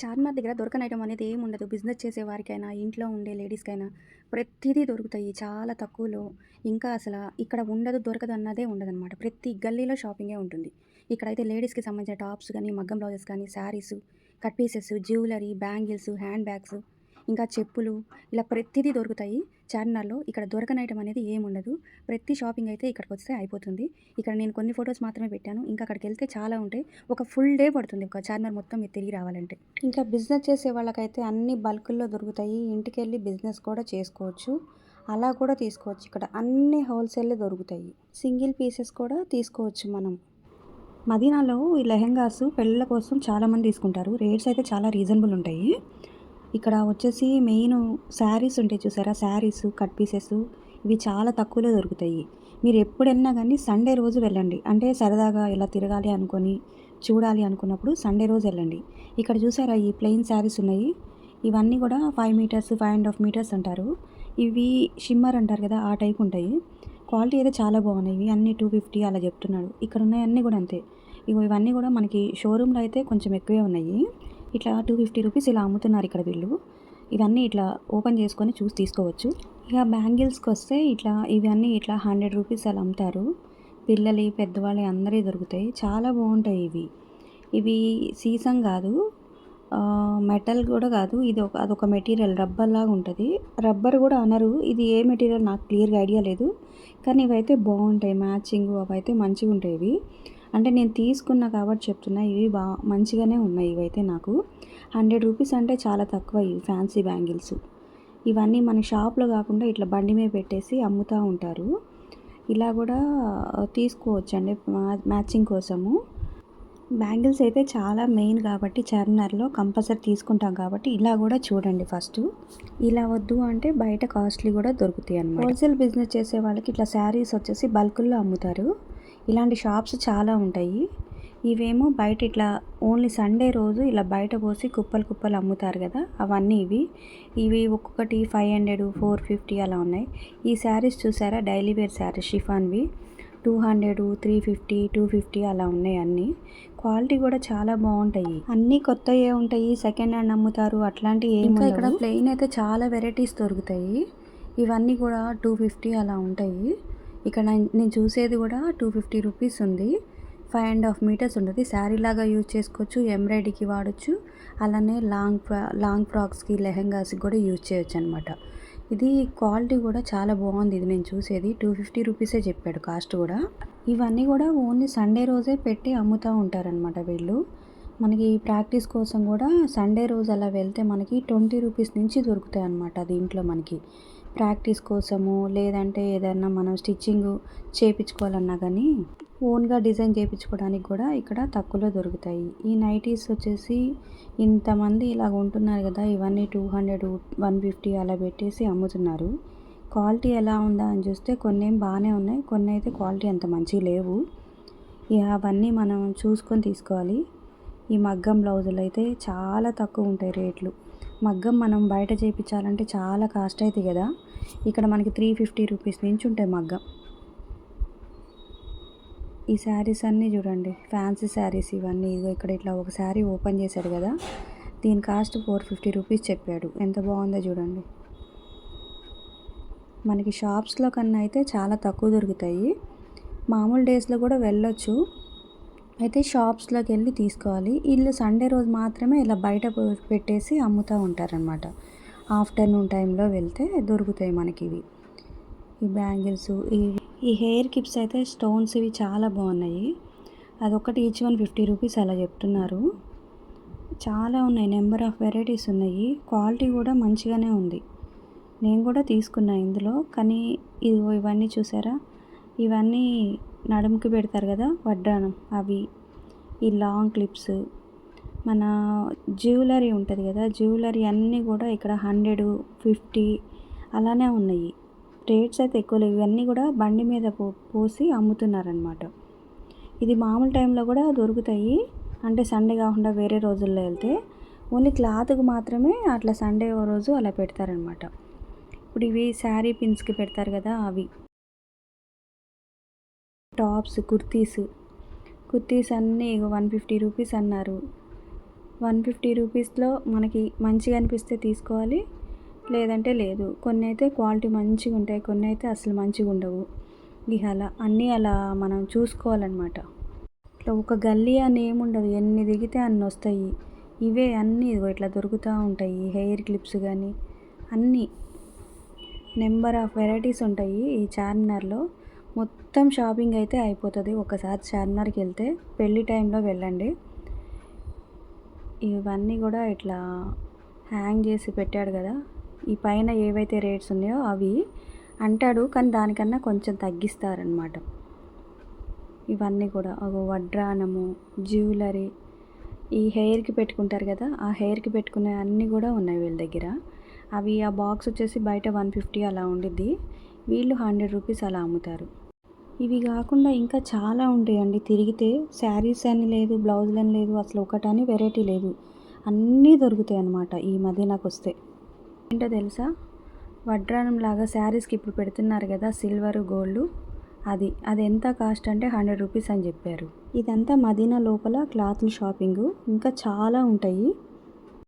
చార్మినార్ దగ్గర దొరకని ఐటమ్ అనేది ఏమి ఉండదు. బిజినెస్ చేసే వారికైనా ఇంట్లో ఉండే లేడీస్కైనా ప్రతిదీ దొరుకుతాయి. చాలా తక్కువలో ఇంకా అసలు ఇక్కడ ఉండదు దొరకదు అన్నదే ఉండదన్నమాట. ప్రతి గల్లీలో షాపింగే ఉంటుంది. ఇక్కడైతే లేడీస్కి సంబంధించిన టాప్స్ కానీ మగ్గం బ్లౌజెస్ కానీ saris cut pieces jewellery bangles handbags ఇంకా చెప్పులు ఇలా ప్రతిదీ దొరుకుతాయి. చార్మినార్లో ఇక్కడ దొరకని ఐటమ్ అనేది ఏముండదు ప్రతి షాపింగ్ అయితే ఇక్కడికి వస్తే అయిపోతుంది. ఇక్కడ నేను కొన్ని ఫొటోస్ మాత్రమే పెట్టాను. ఇంకా అక్కడికి వెళ్తే చాలా ఉంటాయి. ఒక ఫుల్ డే పడుతుంది. ఒక చార్మినార్ మొత్తం మీరు తిరిగి రావాలంటే. ఇంకా బిజినెస్ చేసే వాళ్ళకైతే అన్ని బల్కుల్లో దొరుకుతాయి. ఇంటికి వెళ్ళి బిజినెస్ కూడా చేసుకోవచ్చు. అలా కూడా తీసుకోవచ్చు. ఇక్కడ అన్ని హోల్సేల్లో దొరుకుతాయి. సింగిల్ పీసెస్ కూడా తీసుకోవచ్చు మనం. మదీనాలో ఈ లెహెంగాస్ పెళ్ళిళ్ళ కోసం చాలామంది తీసుకుంటారు. రేట్స్ అయితే చాలా రీజనబుల్ ఉంటాయి. ఇక్కడ వచ్చేసి మెయిన్ శారీస్ ఉంటాయి చూసారా? శారీస్ కట్ పీసెస్ ఇవి చాలా తక్కువలో దొరుకుతాయి. మీరు ఎప్పుడు వెళ్ళినా కానీ సండే రోజు వెళ్ళండి. అంటే సరదాగా ఇలా తిరగాలి అనుకొని చూడాలి అనుకున్నప్పుడు సండే రోజు వెళ్ళండి. ఇక్కడ చూసారా ఈ ప్లెయిన్ శారీస్ ఉన్నాయి. ఇవన్నీ కూడా five metres five and half metres అంటారు. ఇవి షిమ్మర్ అంటారు కదా ఆ టైప్ ఉంటాయి. క్వాలిటీ అయితే చాలా బాగున్నాయి. ఇవి అన్ని టూ ఫిఫ్టీ అలా చెప్తున్నాడు. ఇక్కడ ఉన్నాయన్నీ కూడా అంతే. ఇగో ఇవన్నీ కూడా మనకి షోరూంలో అయితే కొంచెం ఎక్కువే ఉన్నాయి. ఇట్లా టూ ఫిఫ్టీ రూపీస్ ఇలా అమ్ముతున్నారు ఇక్కడ వీళ్ళు. ఇవన్నీ ఇట్లా ఓపెన్ చేసుకొని చూసి తీసుకోవచ్చు. ఇక బ్యాంగిల్స్కి వస్తే ఇట్లా ఇవన్నీ ఇట్లా హండ్రెడ్ రూపీస్ అలా అమ్ముతారు. పిల్లలు పెద్దవాళ్ళు అందరూ దొరుకుతాయి. చాలా బాగుంటాయి ఇవి. ఇవి సీసం కాదు. మెటల్ కూడా కాదు. ఇది ఒక అదొక మెటీరియల్ రబ్బర్ లాగా ఉంటుంది. రబ్బర్ కూడా అనరు. ఇది ఏ మెటీరియల్ నాకు క్లియర్గా ఐడియా లేదు. కానీ ఇవైతే బాగుంటాయి. మ్యాచింగ్ అవైతే మంచిగా ఉంటాయి ఇవి. అంటే నేను తీసుకున్నా కాబట్టి చెప్తున్నా ఇవి బా మంచిగానే ఉన్నాయి ఇవైతే నాకు. హండ్రెడ్ రూపీస్ అంటే చాలా తక్కువ ఇవి ఫ్యాన్సీ బ్యాంగిల్స్. ఇవన్నీ మన షాప్లో కాకుండా ఇట్లా బండి మీద పెట్టేసి అమ్ముతూ ఉంటారు. ఇలా కూడా తీసుకోవచ్చండి మ్యాచింగ్ కోసము. బ్యాంగిల్స్ అయితే చాలా మెయిన్ కాబట్టి చార్మినార్లో కంపల్సరీ తీసుకుంటాం కాబట్టి ఇలా కూడా చూడండి ఫస్ట్. ఇలా వద్దు అంటే బయట కాస్ట్లీ కూడా దొరుకుతాయి అన్నమాట. హోల్సేల్ బిజినెస్ చేసే వాళ్ళకి ఇట్లా శారీస్ వచ్చేసి బల్కుల్లో అమ్ముతారు. ఇలాంటి షాప్స్ చాలా ఉంటాయి. ఇవేమో బయట ఇట్లా ఓన్లీ సండే రోజు ఇలా బయట పోసి కుప్పలు కుప్పలు అమ్ముతారు కదా అవన్నీ ఇవి. ఇవి ఒక్కొక్కటి ఫైవ్ హండ్రెడ్ ఫోర్ ఫిఫ్టీ అలా ఉన్నాయి. ఈ శారీస్ చూసారా? Daily wear saris షిఫాన్వి. Two hundred three fifty two fifty అలా ఉన్నాయి అన్నీ. క్వాలిటీ కూడా చాలా బాగుంటాయి. అన్నీ కొత్తయే ఉంటాయి సెకండ్ హ్యాండ్ అమ్ముతారు అట్లాంటివి ఇంకా ఇక్కడ ప్లెయిన్ అయితే చాలా వెరైటీస్ దొరుకుతాయి. ఇవన్నీ కూడా టూ ఫిఫ్టీ అలా ఉంటాయి. ఇక్కడ నేను చూసేది కూడా టూ ఫిఫ్టీ రూపీస్ ఉంది. ఫైవ్ అండ్ హాఫ్ మీటర్స్ ఉంటుంది శారీ లాగా యూజ్ చేసుకోవచ్చు ఎంబ్రాయిడరీకి వాడచ్చు. అలానే లాంగ్ ఫ్రా లాంగ్ ఫ్రాక్స్కి లెహెంగాస్కి కూడా యూజ్ చేయొచ్చు అనమాట ఇది క్వాలిటీ కూడా చాలా బాగుంది. ఇది నేను చూసేది. టూ ఫిఫ్టీ రూపీసే చెప్పాడు కాస్ట్ కూడా. ఇవన్నీ కూడా ఓన్లీ సండే రోజే పెట్టి అమ్ముతూ ఉంటారనమాట వీళ్ళు. మనకి ప్రాక్టీస్ కోసం కూడా సండే రోజు అలా వెళ్తే మనకి ట్వంటీ రూపీస్ నుంచి దొరుకుతాయి అన్నమాట దీంట్లో మనకి. ప్రాక్టీస్ కోసము లేదంటే ఏదైనా మనం స్టిచ్చింగ్ చేయించుకోవాలన్నా కానీ ఓన్గా డిజైన్ చేయించుకోవడానికి కూడా ఇక్కడ తక్కువలో దొరుకుతాయి. ఈ నైటీస్ వచ్చేసి ఇంతమంది ఇలా ఉంటున్నారు కదా ఇవన్నీ టూ హండ్రెడ్ వన్ ఫిఫ్టీ అలా పెట్టేసి అమ్ముతున్నారు. క్వాలిటీ ఎలా ఉందా అని చూస్తే కొన్ని ఏం బాగానే ఉన్నాయి కొన్ని అయితే క్వాలిటీ అంత మంచిగా లేవు. ఇక అవన్నీ మనం చూసుకొని తీసుకోవాలి. ఈ మగ్గం బ్లౌజులు అయితే చాలా తక్కువ ఉంటాయి రేట్లు. మగ్గం మనం బయట చేయించాలంటే చాలా కాస్ట్ అవుతుంది కదా. ఇక్కడ మనకి త్రీ ఫిఫ్టీ రూపీస్ నుంచి ఉంటాయి మగ్గం. ఈ శారీస్ అన్నీ చూడండి. ఫ్యాన్సీ శారీస్ ఇవన్నీ. ఇదిగో ఇక్కడ ఇట్లా ఒక శారీ ఓపెన్ చేశాడు కదా. దీని కాస్ట్ ఫోర్ ఫిఫ్టీ రూపీస్ చెప్పాడు. ఎంత బాగుందో చూడండి. మనకి షాప్స్లో కన్నా అయితే చాలా తక్కువ దొరుకుతాయి. మామూలు డేస్లో కూడా వెళ్ళొచ్చు. అయితే షాప్స్లోకి వెళ్ళి తీసుకోవాలి. వీళ్ళు సండే రోజు మాత్రమే ఇలా బయట పెట్టేసి అమ్ముతూ ఉంటారనమాట ఆఫ్టర్నూన్ టైంలో వెళ్తే దొరుకుతాయి మనకి ఇవి ఈ బ్యాంగిల్స్ ఈ ఈ హెయిర్ కిప్స్ అయితే స్టోన్స్ ఇవి చాలా బాగున్నాయి. అదొకటి ఈచ్ వన్ ఫిఫ్టీ రూపీస్ అలా చెప్తున్నారు. చాలా ఉన్నాయి. నెంబర్ ఆఫ్ వెరైటీస్ ఉన్నాయి. క్వాలిటీ కూడా మంచిగానే ఉంది. నేను కూడా తీసుకున్నా ఇందులో. కానీ ఇవన్నీ చూసారా? ఇవన్నీ నడుముకి పెడతారు కదా వడ్డానం అవి. ఈ లాంగ్ క్లిప్స్. మన జ్యువెలరీ ఉంటుంది కదా జ్యువెలరీ అన్నీ కూడా ఇక్కడ హండ్రెడ్ ఫిఫ్టీ అలానే ఉన్నాయి. రేట్స్ అయితే ఎక్కువ లేవు. ఇవన్నీ కూడా బండి మీద పో పోసి అమ్ముతున్నారనమాట ఇది మామూలు టైంలో కూడా దొరుకుతాయి. అంటే సండే కాకుండా వేరే రోజుల్లో వెళ్తే ఓన్లీ క్లాత్కి మాత్రమే అట్లా సండే ఓ రోజు అలా పెడతారనమాట ఇప్పుడు ఇవి శారీ పిన్స్కి పెడతారు కదా అవి. టాప్స్ కుర్తీస్. కుర్తీస్ అన్నీ వన్ ఫిఫ్టీ రూపీస్ అన్నారు. వన్ ఫిఫ్టీ రూపీస్లో మనకి మంచిగా అనిపిస్తే తీసుకోవాలి లేదంటే లేదు. కొన్ని అయితే క్వాలిటీ మంచిగా ఉంటాయి కొన్ని అయితే అసలు మంచిగా ఉండవు ఇక అలా అన్నీ అలా మనం చూసుకోవాలన్నమాట. ఇట్లా ఒక గల్లీ అని ఏముండదు ఎన్ని దిగితే అన్ని వస్తాయి. ఇవే అన్నీ ఇదిగో ఇట్లా దొరుకుతూ ఉంటాయి హెయిర్ క్లిప్స్ కానీ అన్నీ నెంబర్ ఆఫ్ వెరైటీస్ ఉంటాయి ఈ చార్మినార్లో. మొత్తం షాపింగ్ అయితే అయిపోతుంది. ఒకసారి చార్మినార్కి వెళ్తే పెళ్ళి టైంలో వెళ్ళండి. ఇవన్నీ కూడా ఇట్లా హ్యాంగ్ చేసి పెట్టాడు కదా. ఈ పైన ఏవైతే రేట్స్ ఉన్నాయో అవి అంటాడు కానీ దానికన్నా కొంచెం తగ్గిస్తారనమాట ఇవన్నీ కూడా ఒక వడ్రానము జ్యువెలరీ ఈ హెయిర్కి పెట్టుకుంటారు కదా ఆ హెయిర్కి పెట్టుకునే అన్నీ కూడా ఉన్నాయి వీళ్ళ దగ్గర. అవి ఆ బాక్స్ వచ్చేసి బయట వన్ ఫిఫ్టీ అలా ఉండిద్ది. వీళ్ళు హండ్రెడ్ రూపీస్ అలా అమ్ముతారు. ఇవి కాకుండా ఇంకా చాలా ఉంటాయండి. తిరిగితే శారీస్ అని లేదు బ్లౌజులు అని లేదు అసలు ఒకటని వెరైటీ లేదు. అన్నీ దొరుకుతాయి అన్నమాట ఈ మదీనాకు వస్తే ఏంటో తెలుసా? వడ్రానం లాగా శారీస్కి ఇప్పుడు పెడుతున్నారు కదా సిల్వర్ గోల్డ్. అది అది ఎంత కాస్ట్ అంటే హండ్రెడ్ రూపీస్ అని చెప్పారు. ఇదంతా మదీనా లోపల క్లాత్ షాపింగ్. ఇంకా చాలా ఉంటాయి.